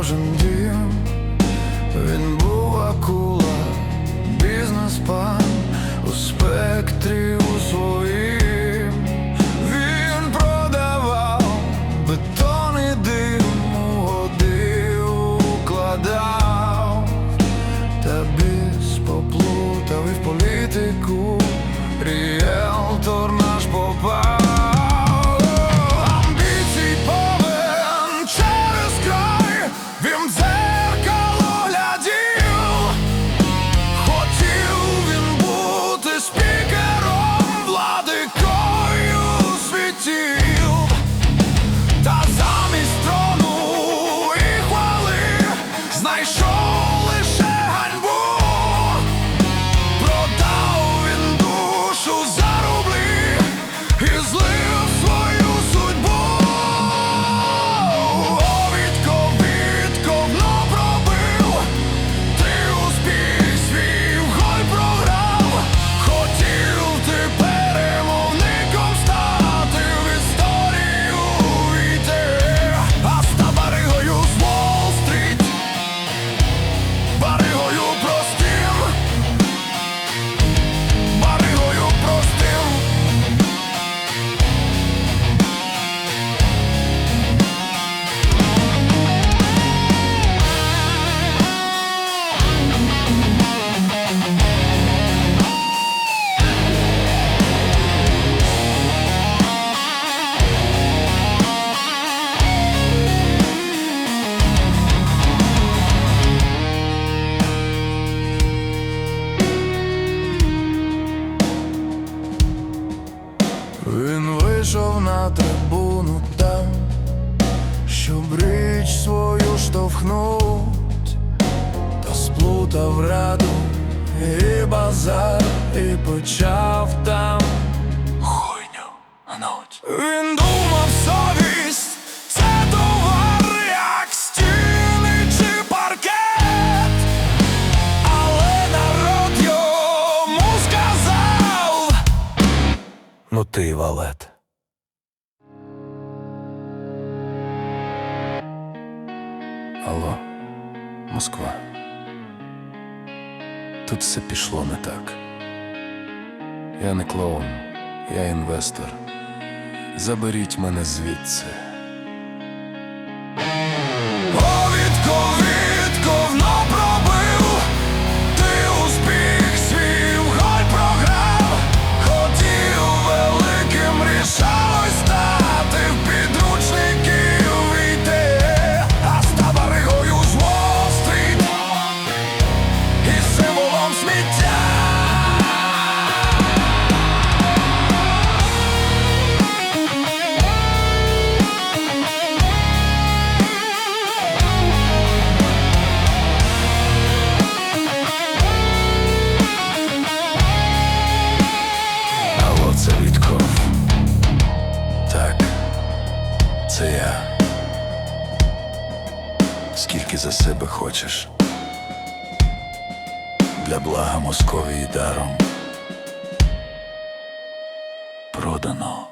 кожен дім, він був акула, бізнес-пан у спектрі. Вийшов на трибуну там, щоб річ свою штовхнуть, та сплутав раду і базар, і почав там хуйню гнуть. Він думав совість, це товар, як стіни чи паркет. Але народ йому сказав Ну ти валет. Алло, Москва. Тут все пішло не так. Я не клоун, я інвестор. Заберіть мене звідси. Себе хочеш? Для блага Московії даром. Продано.